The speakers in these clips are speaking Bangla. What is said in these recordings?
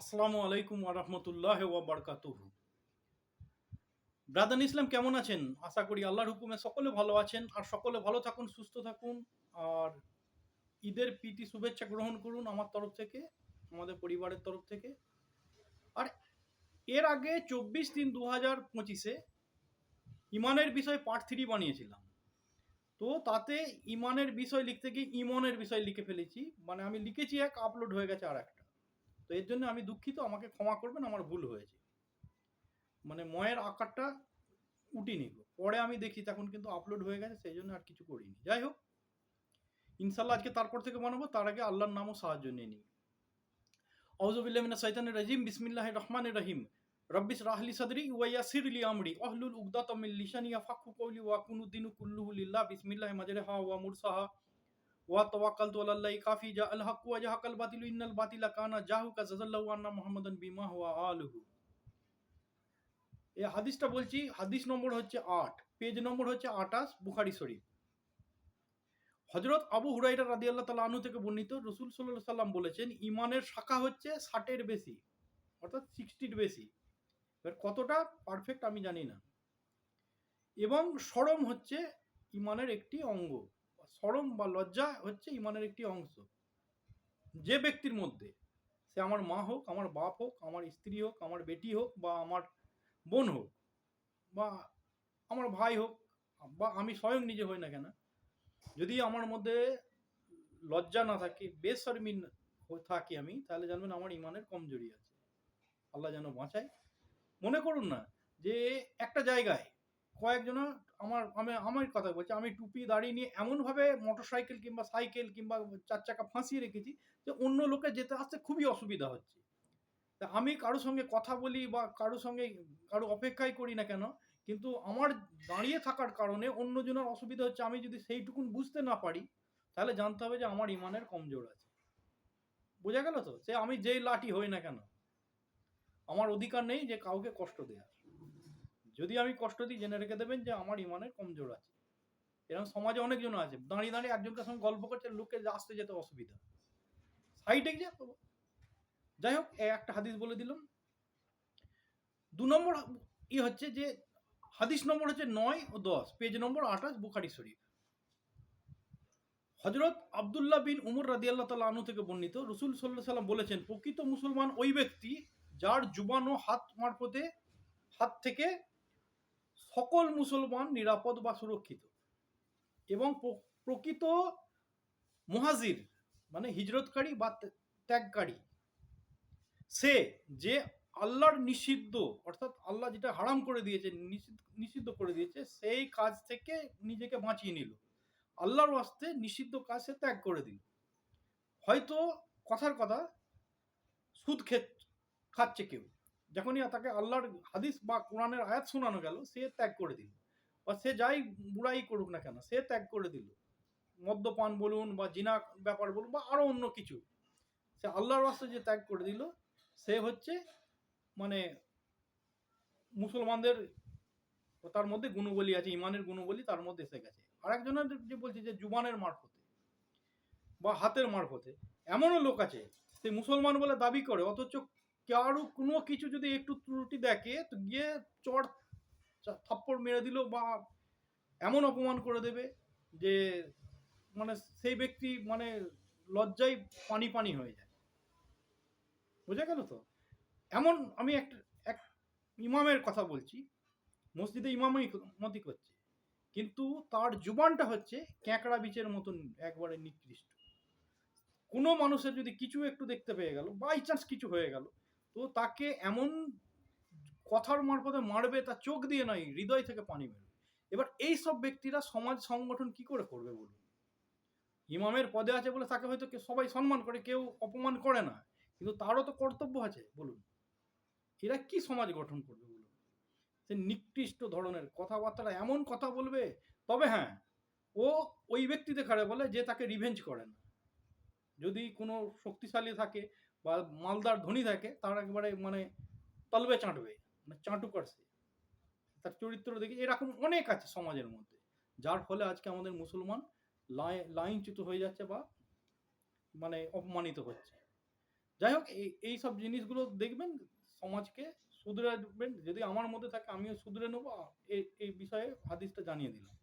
আসসালামু আলাইকুম ওরহমতুল্লাহ ওবরকাতুহু ব্রাদান ইসলাম, কেমন আছেন? আশা করি আল্লাহর হুকুমে সকলে ভালো আছেন আর সকলে ভালো থাকুন, সুস্থ থাকুন। আর ঈদের প্রীতি শুভেচ্ছা গ্রহণ করুন আমার তরফ থেকে, আমাদের পরিবারের তরফ থেকে। আর এর আগে চব্বিশ তিন দু হাজার পঁচিশে ইমানের বিষয় পার্ট থ্রি বানিয়েছিলাম। তো তাতে ইমানের বিষয় লিখতে গিয়ে ইমনের বিষয় লিখে ফেলেছি। মানে আমি লিখেছি এক আপলোড হয়ে গেছে আর একটা তো এর জন্য আমি দুঃখিত, আমাকে ক্ষমা করবেন, আমার ভুল হয়েছে। মানে ময়ের আকারটা উঠিনি। পরে আমি দেখি তখন কিন্তু আপলোড হয়ে গেছে, সেই জন্য আর কিছু করিনি। যাই হোক ইনশাল্লাহ আজকে তারপর থেকে বানাবো, তার আগে আল্লাহর নামও সাহায্য নিয়ে নিই। আউজুবিল্লামিনা সাইতানির রাজিম বিসমিল্লাহ রহমানির রহিম। রব্বিস রাহলি সাদরি ওয়াইয়াসির লি আমরি। আহলুল উগদাত মিন লিসানি ইয়াফাকু কওলি ওয়া কুনুদ্দিনু কুল্লুহু লিল্লাহ। বিসমিল্লাহ মাজরিহা ওয়া মুরসাহা। ওয়া তাওয়াক্কালতু আলাল্লাহি কাফি জা আল হক ওয়া জাহাকাল বাতিলু ইন্নাল বাতিলা কানা জাহুকা জাযাল্লাহু আন্না মুহাম্মাদান বিমা ওয়া আলুহু এই হাদিসটা বলছি, হাদিস নম্বর হচ্ছে আট পেজ নম্বর হচ্ছে আটাশ বুখারি শরীফ। হজরত আবু হুরাইরা রাদি আল্লাহ তালা আনু থেকে বর্ণিত, রসুল সাল্লাহ সাল্লাম বলেছেন ইমানের শাখা হচ্ছে ষাটের বেশি, অর্থাৎ সিক্সটির বেশি। এবার কতটা পারফেক্ট আমি জানি না। এবং সরম হচ্ছে ইমানের একটি অঙ্গ। সরম বা লজ্জা হচ্ছে ইমানের একটি অংশ। যে ব্যক্তির মধ্যে সে আমার মা হোক, আমার বাপ হোক, আমার স্ত্রী হোক, আমার বেটি হোক বা আমার বোন হোক বা আমার ভাই হোক বা আমি স্বয়ং নিজে হই না কেন, যদি আমার মধ্যে লজ্জা না থাকে বেশর্মিন থাকি আমি, তাহলে জানবেন আমার ইমানের কমজোরি আছে। আল্লাহ যেন বাঁচায়। মনে করুন না যে একটা জায়গায় কয়েকজন আমার, আমি আমার কথা বলছি, আমি টুপি দাঁড়িয়ে নিয়ে এমনভাবে মোটর সাইকেল কিংবা সাইকেল কিংবা চার চাকা ফাঁসিয়ে রেখেছি যে অন্য লোকে যেতে আসতে খুবই অসুবিধা হচ্ছে। তা আমি কারোর সঙ্গে কথা বলি বা কারোর সঙ্গে কারও অপেক্ষাই করি না কেন, কিন্তু আমার দাঁড়িয়ে থাকার কারণে অন্যজনের অসুবিধা হচ্ছে, আমি যদি সেইটুকুন বুঝতে না পারি, তাহলে জানতে হবে যে আমার ইমানের কমজোর আছে। বোঝা গেল তো? সে আমি যেই লাঠি হই না কেন, আমার অধিকার নেই যে কাউকে কষ্ট দেওয়ার যদি আমি কষ্ট দিই, জেনে রেখে দেবেন যে আমার ইমানের কমজোর আছে। এরকম সমাজে অনেকজন আছে। দাঁড়িয়ে দাঁড়িয়ে একজনকে সঙ্গে গল্প করছে লোকে আসতে যেতে অসুবিধা। সাইডে গিয়ে যাই হোক একটা হাদিস বলে দিলাম। দু নম্বর ই হচ্ছে যে, হাদিস নম্বর হচ্ছে নয় ও দশ পেজ নম্বর আঠাশ, বুখারি শরীফ। হজরত আবদুল্লাহ বিন উমর রাদি আল্লাহ তালা আনু থেকে বর্ণিত, রসুল সাল্লাহ সাল্লাম বলেছেন, প্রকৃত মুসলমান ওই ব্যক্তি যার জুবান ও হাত মারফতে, হাত থেকে সকল মুসলমান নিরাপদ বা সুরক্ষিত। এবং প্রকৃত মুহাজির মানে হিজরতকারী বা ত্যাগকারী, সে যে আল্লাহর নিষিদ্ধ, অর্থাৎ আল্লাহ যেটা হারাম করে দিয়েছে, নিষিদ্ধ করে দিয়েছে, সেই কাজ থেকে নিজেকে বাঁচিয়ে নিল। আল্লাহর ওয়াস্তে নিষিদ্ধ কাজ সে ত্যাগ করে দিল। হয়তো কথার কথা, সুদ খে খাচ্ছে কেউ। যখনই তাকে আল্লাহর হাদিস বা কোরআনের আয়াত শোনানো গেল, সে ত্যাগ করে দিল। বা সে যাই বুড়াই করুক না কেন, সে ত্যাগ করে দিল। মদ্যপান বলুন বা জিনা ব্যাপার বলুন বা আরও অন্য কিছু। সে আল্লাহর ওয়াস্তে যে ত্যাগ করে দিল, সে হচ্ছে মানে মুসলমানদের তার মধ্যে গুণবলী আছে, ইমানের গুণবলী তার মধ্যে এসে গেছে। আর একজনের যে বলছে যে জুবানের মারফতে বা হাতের মারফতে, এমনও লোক আছে, সে মুসলমান বলে দাবি করে, অথচ কারও কোনো কিছু যদি একটু ত্রুটি দেখে, তো গিয়ে চড় চা- থাপ্পড় মেরে দিল বা এমন অপমান করে দেবে যে মানে সেই ব্যক্তি মানে লজ্জায় পানি পানি হয়ে যায়। বোঝা গেল তো? এমন আমি একটা এক ইমামের কথা বলছি, মসজিদে ইমামই মতি করছে। কিন্তু তার জুবানটা হচ্ছে ক্যাঁকড়া বিচের মতন একবারে নিকৃষ্ট। কোনো মানুষের যদি কিছু একটু দেখতে পেয়ে গেল বাই চান্স কিছু হয়ে গেল তো তাকে এমন কথার মারফতে মারবে, তার চোখ দিয়ে নয়, হৃদয় থেকে পানি বেরোবে এবার এই সব ব্যক্তিরা সমাজ সংগঠন কি করে করবে বলুন? ইমামের পদে আছে বলে তাকে হয়তো সবাই সম্মান করে, কেউ অপমান করে না। কিন্তু তারও তো কর্তব্য আছে বলুন। এরা কি সমাজ গঠন করবে বলুন? সে নিকৃষ্ট ধরনের কথাবার্তা এমন কথা বলবে, তবে হ্যাঁ ও ওই ব্যক্তি দেখারে বলে যে তাকে রিভেঞ্জ করে না। যদি কোনো শক্তিশালী থাকে বা মালদার ধনী থাকে, তার একবারে মানে তলবে চাঁটবে মানে চাঁটু করছে তার চরিত্র দেখি এরকম অনেক আছে সমাজের মধ্যে, যার ফলে আজকে আমাদের মুসলমান লাই- লাইনচ্যুত হয়ে যাচ্ছে বা মানে অপমানিত হচ্ছে। যাই হোক, এই সব জিনিসগুলো দেখবেন, সমাজকে শুধরাবেন যদি আমার মধ্যে থাকে, আমিও শুধরে নেব। এই বিষয়ে হাদিসটা জানিয়ে দিলাম।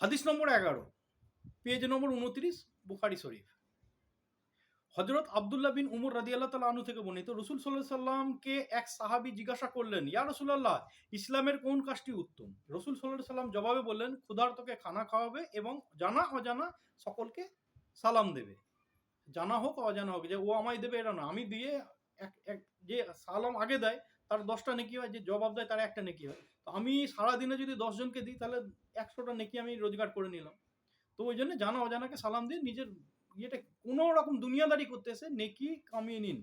হাদিস নম্বর এগারো, পেজ নম্বর উনত্রিশ, বুখারি শরীফ। হজরত আবদুল্লাহ বিন উমর রাদি আল্লাহ তালা আনু থেকে বর্ণিত রসুল সাল্লাহ সাল্লামকে এক সাহাবি জিজ্ঞাসা করলেন, ইয়া রসুল্লাহ ইসলামের কোন কাজটি উত্তম? রসুল সাল্লাহ সাল্লাম জবাবে বললেন, ক্ষুধার্তকে খানা খাওয়াবে এবং জানা অজানা সকলকে সালাম দেবে। জানা হোক, অজানা হোক, যে ও আমায় দেবে, এটা না। আমি দিয়ে এক এক, যে সালাম আগে দেয়, তার দশটা নেকি হয়, যে জবাব দেয়, তার একটা নেকি হয়। তো আমি সারাদিনে যদি দশজনকে দিই, তাহলে একশোটা নেকি আমি রোজগার করে নিলাম। তো ওই জন্য জানা অজানাকে সালাম দিয়ে নিজের ইয়েটা কোনো রকম দুনিয়াদারি করতে এসে নেকি কামিয়ে নিন,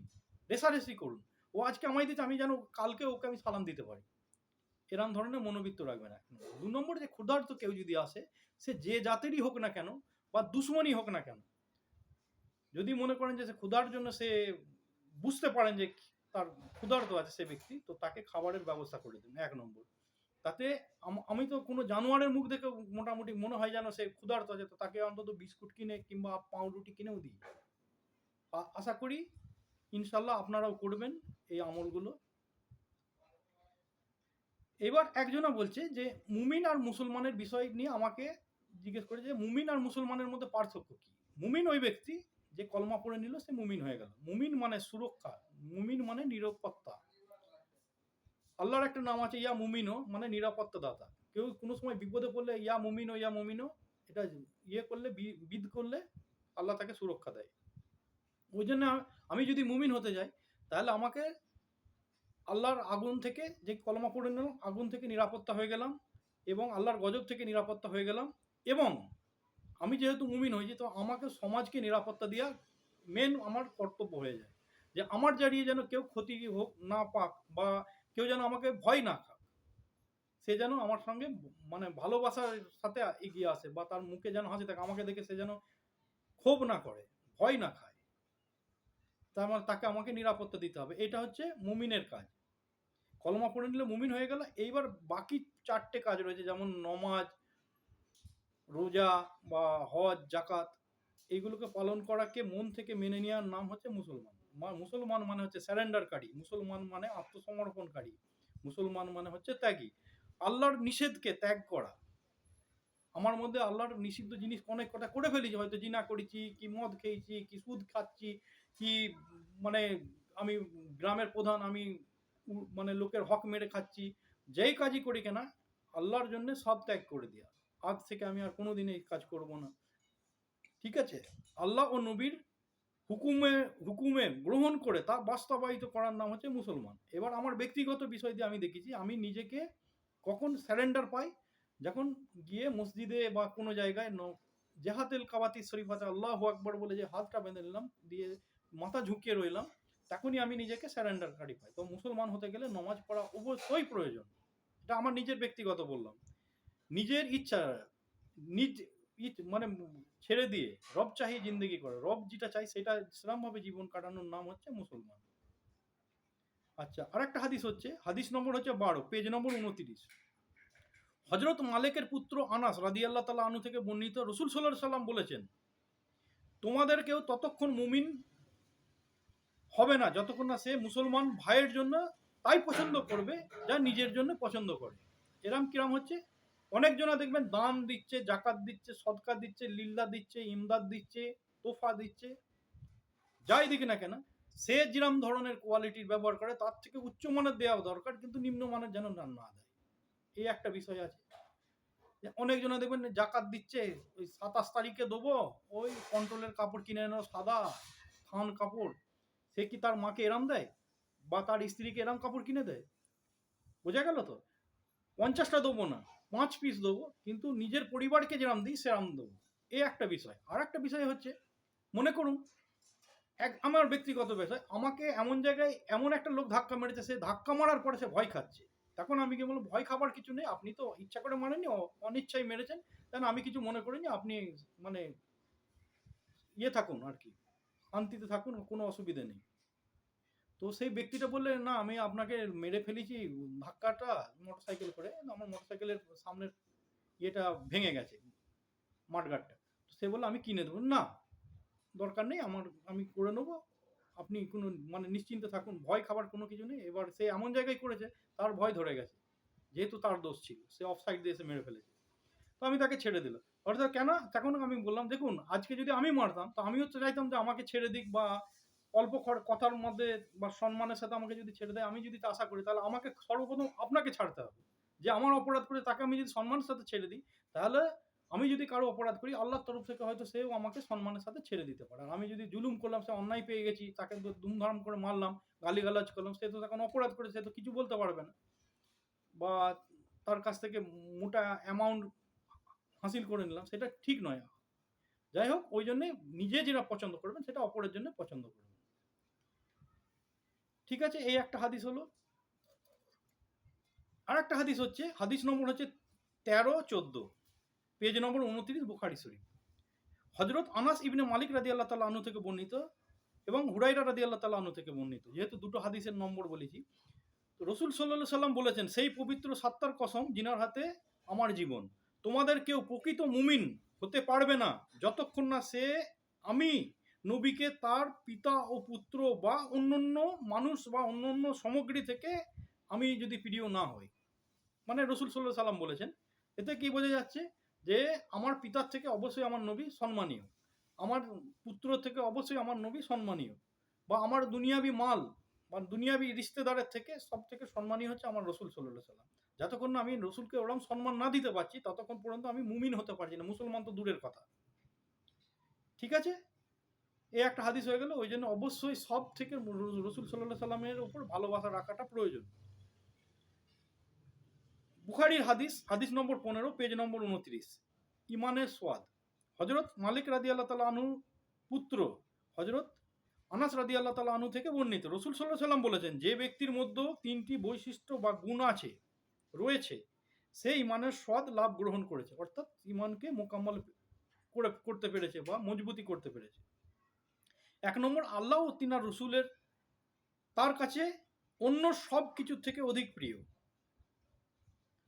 রেসারেসি করুন। ও আজকে আমায় দিচ্ছে আমি যেন কালকে ওকে আমি সালাম দিতে পারি। এরম ধরনের মনোবৃত্ত রাখবে না দু নম্বর যে ক্ষুধার্ত কেউ যদি আসে, সে যে জাতেরই হোক না কেন বা দুশ্মনই হোক না কেন, যদি মনে করেন যে সে ক্ষুধার জন্য সে বুঝতে পারেন যে তার ক্ষুধার্ত আছে সে ব্যক্তি, তো তাকে খাবারের ব্যবস্থা করে দিন, এক নম্বর। তাতে আমি তো কোনো জানোয়ারের মুখ দেখে মোটামুটি মনে হয় যেন সে ক্ষুধার্ত আছে, তো তাকে অন্তত বিস্কুট কিনে কিংবা পাউরুটি কিনেও দিই। আশা করি ইনশাল্লাহ আপনারাও করবেন এই আমলগুলো। এবার একজনা বলছে যে, মুমিন আর মুসলমানের বিষয় নিয়ে আমাকে জিজ্ঞেস করে যে, মুমিন আর মুসলমানের মধ্যে পার্থক্য কি? মুমিন ওই ব্যক্তি যে কলমা পড়ে নিল, সে মুমিন হয়ে গেল। মুমিন মানে সুরক্ষা, মুমিন মানে নিরাপত্তা। আল্লাহর একটা নাম আছে, ইয়া মুমিনো মানে নিরাপত্তা দাতা কেউ কোনো সময় বিপদে পড়লে ইয়া মুমিনো ইয়া মুমিনো, এটা ইয়ে করলে বিদ করলে আল্লাহ তাকে সুরক্ষা দেয়। ওই জন্য আমি যদি মুমিন হতে যাই, তাহলে আমাকে আল্লাহর আগুন থেকে যে কলমা পড়ে নিলাম, আগুন থেকে নিরাপত্তা হয়ে গেলাম এবং আল্লাহর গজব থেকে নিরাপত্তা হয়ে গেলাম এবং আমি যেহেতু মুমিন হয়েছি, তো আমাকে সমাজকে নিরাপত্তা দেওয়া মেন আমার কর্তব্য হয়ে যায়। যে আমার জারিয়ে যেন কেউ ক্ষতি হোক না পাক বা কেউ যেন আমাকে ভয় না খাক। সে যেন আমার সঙ্গে মানে ভালোবাসার সাথে এগিয়ে আসে বা তার মুখে যেন হাসি থাকে, আমাকে দেখে সে যেন ক্ষোভ না করে, ভয় না খায়। তার মানে তাকে আমাকে নিরাপত্তা দিতে হবে। এটা হচ্ছে মুমিনের কাজ। কলমা পড়ে নিলে মুমিন হয়ে গেল। এইবার বাকি চারটে কাজ রয়েছে, যেমন নমাজ, রোজা বা হজ জাকাত এইগুলোকে পালন করাকে মন থেকে মেনে নেওয়ার নাম হচ্ছে মুসলমান। মুসলমান মানে হচ্ছে স্যারেন্ডারকারী মুসলমান মানে আত্মসমর্পণকারী, মুসলমান মানে হচ্ছে ত্যাগী। আল্লাহর নিষেধকে ত্যাগ করা। আমার মধ্যে আল্লাহর নিষিদ্ধ জিনিস অনেক কটা করে ফেলেছি, হয়তো জিনা করেছি, কি মদ খেয়েছি, কি সুদ খাচ্ছি, কি মানে আমি গ্রামের প্রধান, আমি মানে লোকের হক মেরে খাচ্ছি, যেই কাজই করি কেনা, আল্লাহর জন্য সব ত্যাগ করে দেওয়া আজ থেকে আমি আর কোনোদিন এই কাজ করব না। ঠিক আছে? আল্লাহ ও নবীর হুকুমে হুকুমে গ্রহণ করে তা বাস্তবায়িত করার নাম হচ্ছে মুসলমান। এবার আমার ব্যক্তিগত বিষয় দিয়ে আমি দেখেছি, আমি নিজেকে কখন স্যারেন্ডার পাই? যখন গিয়ে মসজিদে বা কোনো জায়গায় জেহাতেল কাবাতি শরীফাতে আল্লাহ আকবর বলে যে হাতটা বেঁধে নিলাম, দিয়ে মাথা ঝুঁকিয়ে রইলাম, তখনই আমি নিজেকে স্যারেন্ডারকারী পাই। তো মুসলমান হতে গেলে নমাজ পড়া অবশ্যই প্রয়োজন। এটা আমার নিজের ব্যক্তিগত বললাম। নিজের ইচ্ছা, নিজ মানে ছেড়ে দিয়ে, রব চাহি জিন্দগি করে। রব যেটা চাই সেটা ইসলামভাবে জীবন কাটানোর নাম হচ্ছে মুসলমান। আচ্ছা আরেকটা হাদিস হচ্ছে, হাদিস নম্বর হচ্ছে বারো পেজ নম্বর উনত্রিশ। হজরত মালিকের পুত্র আনাস রাদি আল্লাহ তালা আনু থেকে বর্ণিত রসুল সাল্লাহ সাল্লাম বলেছেন, তোমাদের কেউ ততক্ষণ মুমিন হবে না, যতক্ষণ না সে মুসলমান ভাইয়ের জন্য তাই পছন্দ করবে, যা নিজের জন্য পছন্দ করে। এরম কিরাম হচ্ছে অনেকজনা দেখবেন দান দিচ্ছে, জাকাত দিচ্ছে, সদকা দিচ্ছে, লিল্লা দিচ্ছে, ইমদাদ দিচ্ছে, তোফা দিচ্ছে। যাই দিক না কেন, সে যেরম ধরনের কোয়ালিটির ব্যবহার করে, তার থেকে উচ্চমানের দেওয়া দরকার, কিন্তু নিম্নমানের যেন না না দেয়। এই একটা বিষয় আছে। অনেকজনা দেখবেন জাকাত দিচ্ছে, ওই সাতাশ তারিখে দেবো, ওই কন্ট্রোলের কাপড় কিনে এনো সাদা, থান কাপড়। সে কি তার মাকে এরাম দেয়? বা তার স্ত্রীকে এরাম কাপড় কিনে দেয়? বোঝা গেল তো? পঞ্চাশটা দেবো না। পাঁচ পিস দেবো, কিন্তু নিজের পরিবারকে যেরাম দিই, সেরাম দেবো। এই একটা বিষয়। আর একটা বিষয় হচ্ছে, মনে করুন, এক, আমার ব্যক্তিগত বিষয়, আমাকে এমন জায়গায় এমন একটা লোক ধাক্কা মেরেছে, সে ধাক্কা মারার পরে সে ভয় খাচ্ছে। তখন আমি কি বলব, ভয় খাবার কিছু নেই, আপনি তো ইচ্ছা করে মারেননি অনিচ্ছায় মেরেছেন, তাহলে আমি কিছু মনে করিনি, আপনি মানে ইয়ে থাকুন আর কি, শান্তিতে থাকুন, কোনো অসুবিধে নেই। তো সেই ব্যক্তিটা বললে, না, আমি আপনাকে মেরে ফেলেছি ধাক্কাটা মোটরসাইকেল করে। আমার মোটরসাইকেলের সামনের ইয়েটা ভেঙে গেছে মাঠগাটটা সে বলল, আমি কিনে দেবো। না, দরকার নেই, আমার, আমি করে নেব। আপনি কোনো মানে নিশ্চিন্তে থাকুন, ভয় খাবার কোনো কিছু নেই। এবার সে এমন জায়গায় করেছে, তার ভয় ধরে গেছে, যেহেতু তার দোষ ছিল, সে অফ সাইড দিয়ে এসে মেরে ফেলেছে। তো আমি তাকে ছেড়ে দিলাম। অর্থাৎ কেন? তখন আমি বললাম, দেখুন, আজকে যদি আমি মারতাম, তো আমিও তো চাইতাম যে আমাকে ছেড়ে দিক বা অল্প কথার মধ্যে বা সম্মানের সাথে আমাকে যদি ছেড়ে দেয়, আমি যদি তা আশা করি, তাহলে আমাকে সর্বপ্রথম আপনাকে ছাড়তে হবে। যে আমার অপরাধ করে তাকে আমি যদি সম্মানের সাথে ছেড়ে দিই, তাহলে আমি যদি কারও অপরাধ করি, আল্লাহর তরফ থেকে হয়তো সেও আমাকে সম্মানের সাথে ছেড়ে দিতে পারে। আমি যদি জুলুম করলাম, সে অন্যায় পেয়ে গেছি, তাকে ধুমধাম করে মারলাম, গালিগালাজ করলাম, সে তো তখন অপরাধ করে, সে তো কিছু বলতে পারবে না। বা তার কাছ থেকে মোটা অ্যামাউন্ট হাসিল করে নিলাম, সেটা ঠিক নয়। যাই হোক, ওই জন্যে নিজে যেটা পছন্দ করবেন, সেটা অপরের জন্য পছন্দ করবেন। ঠিক আছে, এই একটা হাদিস হলো। আর একটা হাদিস হচ্ছে, হাদিস নম্বর হচ্ছে তেরো, চোদ্দ। পেজ নম্বর উনত্রিশ, বুখারি শরীফ। হজরত আনাস ইবনে মালিক রাদি আল্লাহ তালা আনু থেকে বর্ণিত এবং হুরাইরা রাদি আল্লাহ তালা আনু থেকে বর্ণিত। যেহেতু দুটো হাদিসের নম্বর বলেছি, তো রসুল সাল্লাহ সাল্লাম বলেছেন, সেই পবিত্র সাত্তার কসম জিনার হাতে আমার জীবন, তোমাদের কেউ প্রকৃত মুমিন হতে পারবে না, যতক্ষণ না সে আমি নবীকে তার পিতা ও পুত্র বা অন্যান্য মানুষ বা অন্যান্য সামগ্রী থেকে আমি যদি প্রিয় না হই। মানে রসুল সাল্লাহ সাল্লাম বলেছেন, এতে কি বোঝা যাচ্ছে যে আমার পিতার থেকে অবশ্যই আমার নবী সম্মানীয়, আমার পুত্র থেকে অবশ্যই আমার নবী সম্মানীয়, বা আমার দুনিয়াবি মাল বা দুনিয়াবি রিশতেদারের থেকে সব থেকে সম্মানীয় হচ্ছে আমার রসুল সাল্লাহ সাল্লাম যতক্ষণ না আমি রসুলকে ওরম সম্মান না দিতে পারছি, ততক্ষণ পর্যন্ত আমি মুমিন হতে পারছি না, মুসলমান তো দূরের কথা। ঠিক আছে? এই একটা হাদিস হয়ে গেল, ওই জন্য অবশ্যই সব থেকে রসুল সাল্লাহ সাল্লামের উপর ভালোবাসা রাখাটা প্রয়োজন। বুখারির হাদিস হাদিস নম্বর পনেরো, পেজ নম্বর উনত্রিশ, ইমানের সোয়াদ। হজরত মালিক রাদি আল্লাহ তালা আনু পুত্র হজরত আনাস রাদি আল্লাহ তালা আনু থেকে বর্ণিত। রসুল সাল্লাহ সাল্লাম বলেছেন, যে ব্যক্তির মধ্যে তিনটি বৈশিষ্ট্য বা গুণ আছে, রয়েছে, সে ইমানের স্বাদ লাভ গ্রহণ করেছে, অর্থাৎ ইমানকে মোকাম্মল করে, করতে পেরেছে বা মজবুতি করতে পেরেছে। এক নম্বর আল্লাহ ও তিনার রসুলের তার কাছে অন্য সব কিছুর থেকে অধিক প্রিয়।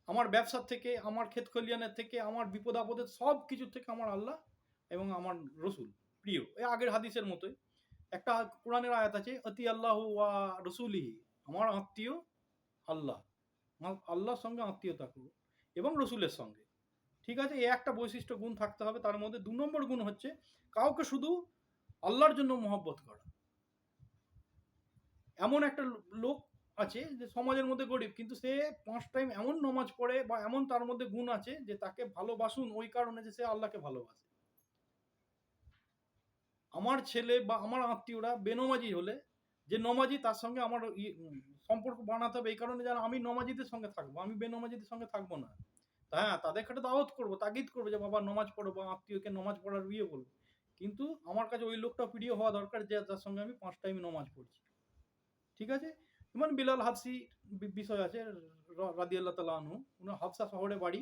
আমার ব্যবসার থেকে, আমার ক্ষেত খলিয়ানের থেকে, আমার বিপদ আপদের সব কিছুর থেকে আমার আল্লাহ এবং আমার রসুল প্রিয়। এই আগের হাদিসের মতোই। একটা কোরআনের আয়াত আছে, অতি আল্লাহ ওয়া রসুলিহি আমার আত্মীয় আল্লাহ। আল্লাহর সঙ্গে আত্মীয়তা করব এবং রসুলের সঙ্গে। ঠিক আছে এই একটা বৈশিষ্ট্য গুণ থাকতে হবে। তার মধ্যে দু নম্বর গুণ হচ্ছে, কাউকে শুধু আল্লাহর জন্য মহব্বত করা। এমন একটা লোক আছে যে সমাজের মধ্যে গরিব, কিন্তু সে পাঁচ টাইম এমন নমাজ পড়ে বা এমন তার মধ্যে গুণ আছে যে তাকে ভালোবাসুন, ওই কারণে যে সে আল্লাহকে ভালোবাসে। আমার ছেলে বা আমার আত্মীয়রা বেনমাজি হলে যে নমাজি তার সঙ্গে আমার সম্পর্ক বানাতে হবে, এই কারণে যেন আমি নমাজিদের সঙ্গে থাকব, আমি বেনমাজিদের সঙ্গে থাকব না। হ্যাঁ তাদের খাটে দাওয়াত করব, তাগিদ করব যে, বাবা, নমাজ পড়ো বা আত্মীয়কে নমাজ পড়ার বিয়ে বলব কিন্তু আমার কাছে ওই লোকটা প্রিয় হওয়া দরকার যে যার সঙ্গে আমি পাঁচ টাইম নমাজ পড়ছি। ঠিক আছে? যেমন বিলাল হাফসি বিষয় আছে রাদি আল্লাহ তালা আনহু। উনার হাফসা শহরে বাড়ি।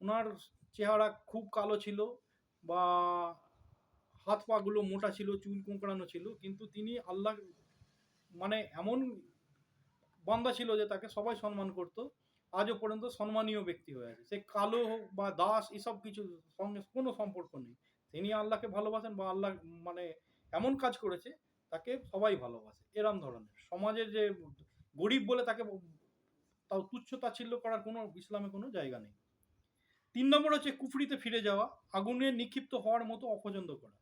ওনার চেহারা খুব কালো ছিল বা হাত পাগুলো মোটা ছিল, চুল কুঁকড়ানো ছিল, কিন্তু তিনি আল্লাহ মানে এমন বান্দা ছিল যে তাকে সবাই সম্মান করত। আজও পর্যন্ত সম্মানীয় ব্যক্তি হয়ে আছে। সে কালো হোক বা দাস এসব কিছু সঙ্গে কোনো সম্পর্ক নেই। তিনি আল্লাহকে ভালোবাসেন বা আল্লাহ মানে এমন কাজ করেছে, তাকে সবাই ভালোবাসে। এরম ধরনের। সমাজের যে গরিব বলে তাকে তাও তুচ্ছ তাচ্ছিল্য করার কোনো ইসলামে কোনো জায়গা নেই। তিন নম্বর হচ্ছে কুফরিতে ফিরে যাওয়া, আগুনে নিক্ষিপ্ত হওয়ার মতো অপছন্দ করা।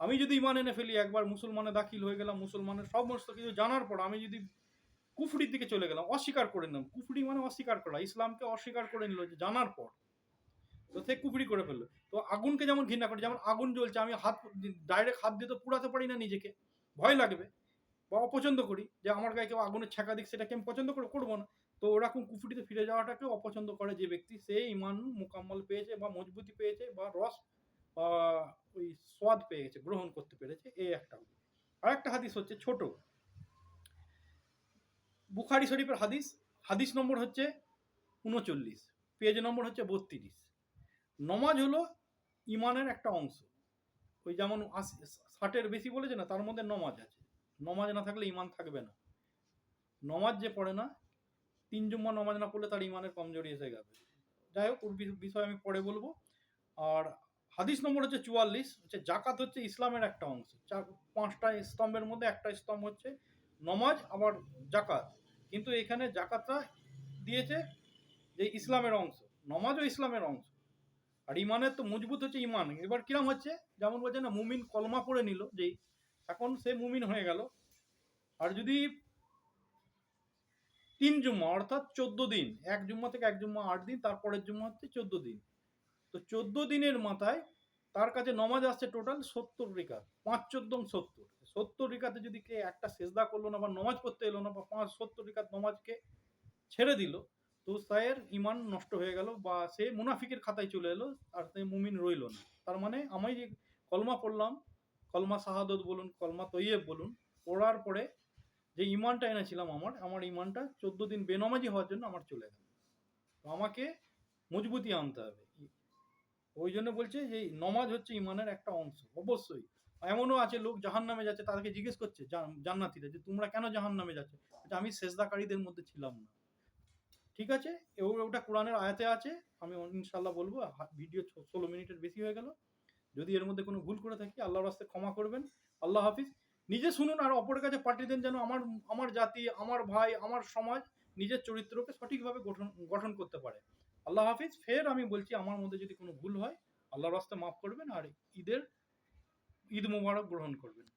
আমি যদি ইমান এনে ফেলি, একবার মুসলমানে দাখিল হয়ে গেলাম, মুসলমানের সমস্ত কিছু জানার পর আমি যদি কুফরির দিকে চলে গেলাম, অস্বীকার করে নিলাম। কুফরি মানে অস্বীকার করা, ইসলামকে অস্বীকার করে নিল জানার পর তো সে কুফরি করে ফেলল। তো আগুনকে যেমন ঘৃণা করে, যেমন আগুন জ্বলছে, আমি হাত ডাইরেক্ট হাত দিয়ে তো পুড়াতে পারি না নিজেকে। ভয় লাগবে বা অপছন্দ করি যে আমার গায়ে কেউ আগুনের ছাকা দিক সেটাকে আমি পছন্দ করে করব না? তো ওরকম কুফুরিতে ফিরে যাওয়াটাকে অপছন্দ করে যে ব্যক্তি, সে ইমান মোকাম্মল পেয়েছে বা মজবুতি পেয়েছে বা রস বা ওই স্বাদ পেয়ে গেছে গ্রহণ করতে পেরেছে এই একটা আর একটা হাদিস হচ্ছে ছোট। বুখারি শরীফের হাদিস হাদিস নম্বর হচ্ছে উনচল্লিশ, পেজ নম্বর হচ্ছে বত্রিশ। নমাজ হলো ইমানের একটা অংশ। ওই যেমন ষাটের বেশি বলেছে না, তার মধ্যে নমাজ আছে। নমাজ না থাকলে ইমান থাকবে না। নমাজ যে পড়ে না, তিন জুম্মা নমাজ না পড়লে তার ইমানের কমজোরি এসে যাবে। যাই হোক, ওর বিষয়ে আমি পরে বলব। আর হাদিস নম্বর হচ্ছে চুয়াল্লিশ, হচ্ছে জাকাত হচ্ছে ইসলামের একটা অংশ। চার পাঁচটা স্তম্ভের মধ্যে একটা স্তম্ভ হচ্ছে নমাজ, আবার জাকাত কিন্তু এখানে জাকাতটা দিয়েছে যে ইসলামের অংশ, নমাজও ইসলামের অংশ। আর ইমানের তো মজবুত হচ্ছে ইমান। এবার কিরম হচ্ছে? যেমন বলছে না, মুমিন কলমা পড়ে নিল যে এখন সে মুমিন হয়ে গেল। আর যদি তিন জুম্মা, অর্থাৎ চোদ্দ দিন, এক জুম্মা থেকে এক জুম্মা আট দিন, তারপরের জুম্মা হচ্ছে চোদ্দ দিন। তো চোদ্দ দিনের মাথায় তার কাছে নমাজ আসছে টোটাল সত্তর রিকাত, পাঁচ চোদ্দম সত্তর। সত্তর রিকাতে যদি কে একটা সেজদা করল না বা নমাজ পড়তে এলো না বা পাঁচ সত্তর রিকাত নমাজকে ছেড়ে দিল তো তায়ের ইমান নষ্ট হয়ে গেল বা সে মুনাফিকের খাতায় চলে এলো আর সে মুমিন রইল না। তার মানে আমি যে কলমা পড়লাম, কলমা শাহাদত বলুন, কলমা তৈয়েব বলুন, পড়ার পরে যে ইমানটা এনেছিলাম আমার আমার ইমানটা চোদ্দ দিন বেনমাজি হওয়ার জন্য আমার চলে গেল। তো আমাকে মজবুতি আনতে হবে। ওই জন্য বলছে যে নমাজ হচ্ছে ইমানের একটা অংশ, অবশ্যই। এমনও আছে লোক জাহান নামে যাচ্ছে, তাদেরকে জিজ্ঞেস করছে জান- জান্নাতীরা যে তোমরা কেন জাহান নামে যাচ্ছে আমি সেজদাকারীদের মধ্যে ছিলাম না। ঠিক আছে? ও- ওটা কোরআনের আয়াতে আছে। আমি ইনশাল্লাহ বলব ভিডিও ষোলো মিনিটের বেশি হয়ে গেল। যদি এর মধ্যে কোনো ভুল করে থাকি, আল্লাহর রাস্তায় ক্ষমা করবেন। আল্লাহ হাফিজ। নিজে শুনুন আর অপরের কাছে পাঠিয়ে দেন যেন আমার আমার জাতি, আমার ভাই, আমার সমাজ নিজের চরিত্রকে সঠিকভাবে গঠন গঠন করতে পারে। আল্লাহ হাফিজ, ফের আমি বলছি, আমার মধ্যে যদি কোনো ভুল হয়, আল্লাহর রাস্তায় মাফ করবেন আর ঈদের ঈদ মোবারক গ্রহণ করবেন।